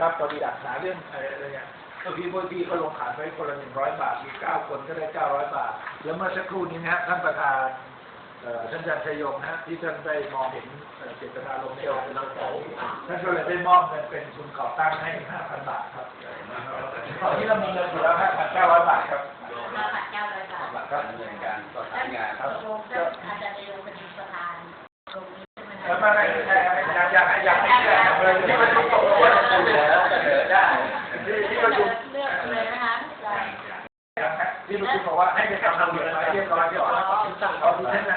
นะครับตอนนี้ดักหาเรื่องอะไรอะไรเนี่ยก็พี่พวกพี่ก็ลงขายไปคนละหนึ่งร้อยบาท มีเก้าคนก็ได้เก้าร้อยบาท แล้วเมื่อสักครู่นี้นะท่านประธานท่านอาจารย์ชัยยงนะที่ท่านได้มองเห็นเจตนาลมณ์ในองค์เป็นเราท่านก็เลยได้มอบเงินเป็นทุนก่อตั้งให้ห้าพันบาทครับตอนนี้เรามีเงินอยู่แล้วห้าพันเก้าร้อยบาทครับ ลือกเลยนะคะอาจารย์ที่ประชุมบอกว่าให้ไปทำระเบียบมาเรียบร้อยเรียบร้อยเอาที่ท่าน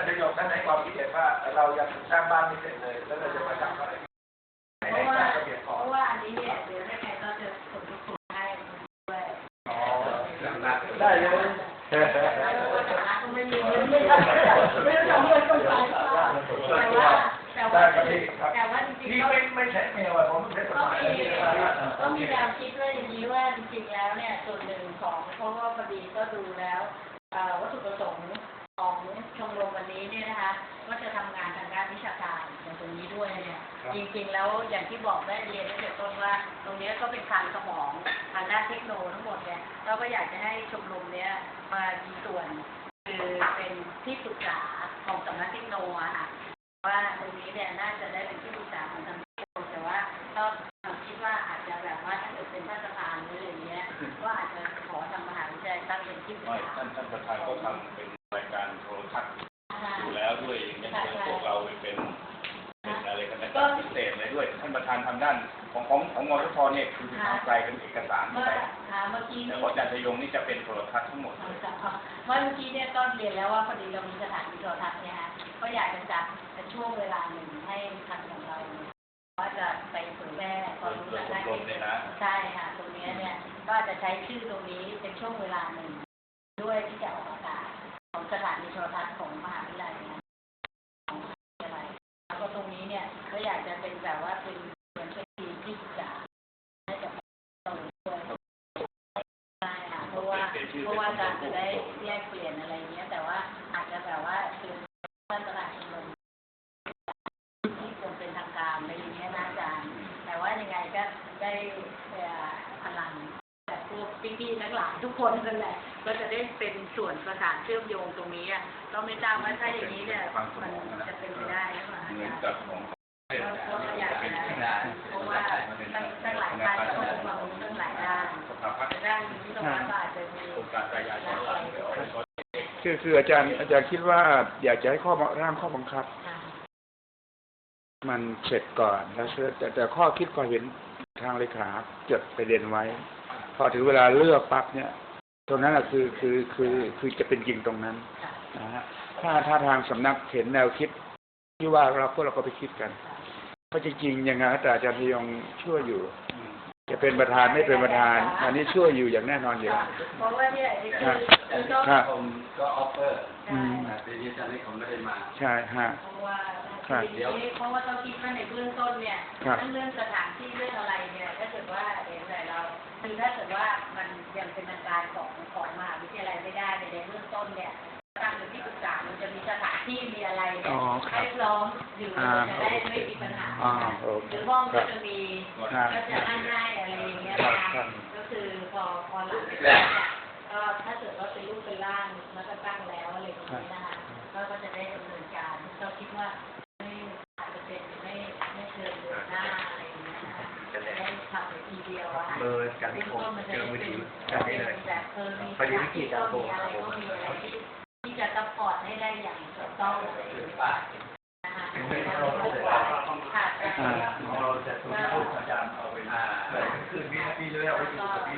นายกท่านให้ความคิดเห็นว่าเรายังสร้างบ้านไม่เสร็จเลยแล้วเราจะมาทำอะไรเพราะว่าเพราะว่าอันนี้เนี่ยเดี๋ยวได้ไงก็จะส่งทุกคนให้ด้วยอ๋อได้เลยแต่ก็ไม่มีเงินไม่ได้ไม่ได้ทำเงินคนไปแต่ว่า แต่ว่าแต่ว่าจริงที่ๆก็ไม่ไม่ใช่เมลอะผมใช้กฎก็หมายมีก็มีแนวคิดว่าอย่างนี้ว่าจริงๆแล้วเนี่ยส่วนหนึ่งของเพราะว่าพอดีก็ดูแล้วเอ่อวัตถุประสงค์ของชมรมวันนี้เนี่ยนะคะก็จะทำงานทางด้านวิชาการในตรงนี้ด้วยเนี่ยจริงๆแล้วอย่างที่บอกได้เรียนตั้งแต่ต้นว่า ตรงนี้ก็เป็นคลังสมองทางด้านเทคโนโลยีทั้งหมดเนี่ยเราก็อยากจะให้ชมรมเนี้ยมามีส่วนคือเป็นที่ปรึกษาของสำนักเทคโนโลยีอะค่ะ ว่าตรงนี้เนี่ยน่าจะได้เป็นที่ปรึกษาของทางเทคโนโลยีแต่ว่าก็คิดว่าอาจจะแบบว่าถ้าเกิดเป็นท่านประธานหรืออะไรอย่างเงี้ยก็อาจจะขอทางมหาวิทยาลัยตั้งเป็นที่ปรึกไม่ษาท่านท่านประธานก็ทำเป็นรายการโทรทัศน์ค่ะอยู่แล้วด้วยยังเชิญพวกเราไปเป็นเป็นอะไรกันนะพิเศษเลยด้วยท่านประธานทำด้านของของของมอทชเนี่ยคือทางไกลเป็นเอกสารเมื่อไปค่ะเมื่อกี้แต่นี่ว่าอาจารย์ชยงนี่จะเป็นโทรทัศน์ทั้งหมดเมื่อกี้เนี่ยก็เรียนแล้วว่าพอดีเรามีสถานีโท ช่วงเวลาหนึ่งให้ทางของเราว่าจะไปเผยแพร่ความรู้อะไรที่ใช่ค่ะ ตรงนี้เนี่ยก็จะใช้ชื่อตรงนี้เป็นช่วงเวลาหนึ่ง ด้วยที่จะออกอากาศของสถานีโทรทัศน์ของมหาวิทยาลัยนะของมหาวิทยาลัยแล้วก็ตรงนี้เนี่ยก็อยากจะเป็นแบบว่าเป็นเหมือนเป็นทีมที่ปรึกษาให้กับเราด้วยใช่ค่ะเพราะว่าเพราะว่าการจะได้แยกเปลี่ยนอะไรเงี้ย แต่ว่าอาจจะแบบว่าคือท่านประธานชมรมที่คงเป็นทางการอะไรอย่างเงี้ยนะอาจารย์แต่ว่ายังไงก็ ได้เอ่อพลังจากพวกพี่ๆทั้งหลายทุกคนนั่นแหละ ก็จะได้เป็นส่วนประสานเชื่อมโยงตรงนี้อะก็ไม่ทราบว่าถ้าอย่างนี้เนี่ยมันจะเป็นไปได้หรือเหมือนอากับของก็ก็อยากจะได้เพราะว่าตั้งตั้งหลายท่านก็มีความรู้ตั้งหลายด้านสภาพัฒน์ด้านวิศวะก็อาจจะมีการขยายคือคืออาจารย์อาจารย์คิดว่า อยากจะให้ข้อร่างข้อบังคับ มันเสร็จก่อนแล้วแต่แต่ข้อคิดก็เห็น ทางเลขาจดประเด็นไว้ พอถึงเวลาเลือกปั๊บเนี่ย ตรงนั้นแหะคือคือคือคือจะเป็นจริงตรงนั้นนะฮะถ้าถ้าทางสำนักเห็นแนวคิดที่ว่าเราพวกเราก็ไปคิดกันเพราะจริงๆยังไงแต่อาจารย์พยองช่วยอยู่ จะเป็นประธานไม่เป็นประธาน อันนี้ช่วยอยู่อย่างแน่นอนอยู่แล้วเพราะว่าเนี่ยไอ้คือคือก็ครับผมก็ออฟเฟอร์อืมแต่ทีนี้อาจารย์นี่ผมไม่ได้มา ใช่ฮะเพราะว่าครับทีนี้เพราะว่าต้องคิดว่าในเบื้องต้นเนี่ยครับเรื่องเรื่องสถานที่เรื่องอะไรเนี่ยถ้าเกิดว่าเห็นแต่เราคือถ้าเกิดว่ามันยังเป็นทางการของของมหาวิทยาลัยไม่ได้ในในเบื้องต้นเนี่ยทางที่ปรึกษามันจะมีสถาน ที่มีอะไรเนี่ยอ๋อครับให้พร้อมอยู่อ่าจะได้ไม่มีปัญหาอ่าโอเคหรือห้องครัก็บจะมีครับก็จะนั่งได้อะไรอย่างเงี้ยครับนะคะครับก็คือพอพอหลังจากนั้นเนี่ยก็ถ้าเกิดว่าเป็นรูปเป็นร่างแล้วก็ตั้งแล้วอะไรอย่างเงี้ยนะคะก็ก็จะได้ดำเนินการก็คิดว่าไม่อาจจะเป็นไม่ไม่เกินเดือนหน้าอะไรอย่างเงี้ยนะคะจะได้ทำในทีเดียวอะค่ะเบอร์การที่ผมเจอมือถือจัดให้เลยแบบเออมีพอดีวิกฤตอะก็มีอะไรก็มีอะไร ที่ที่จะซัพพอร์ตให้ได้อย่างถูกต้องอะไรอย่างเงี้ยนะคะค่ะอ่าเราจะต้องพูดอาจารย์เอาไปอ่าคืนพี่พี่จะได้เอาไปอยู่กับพี่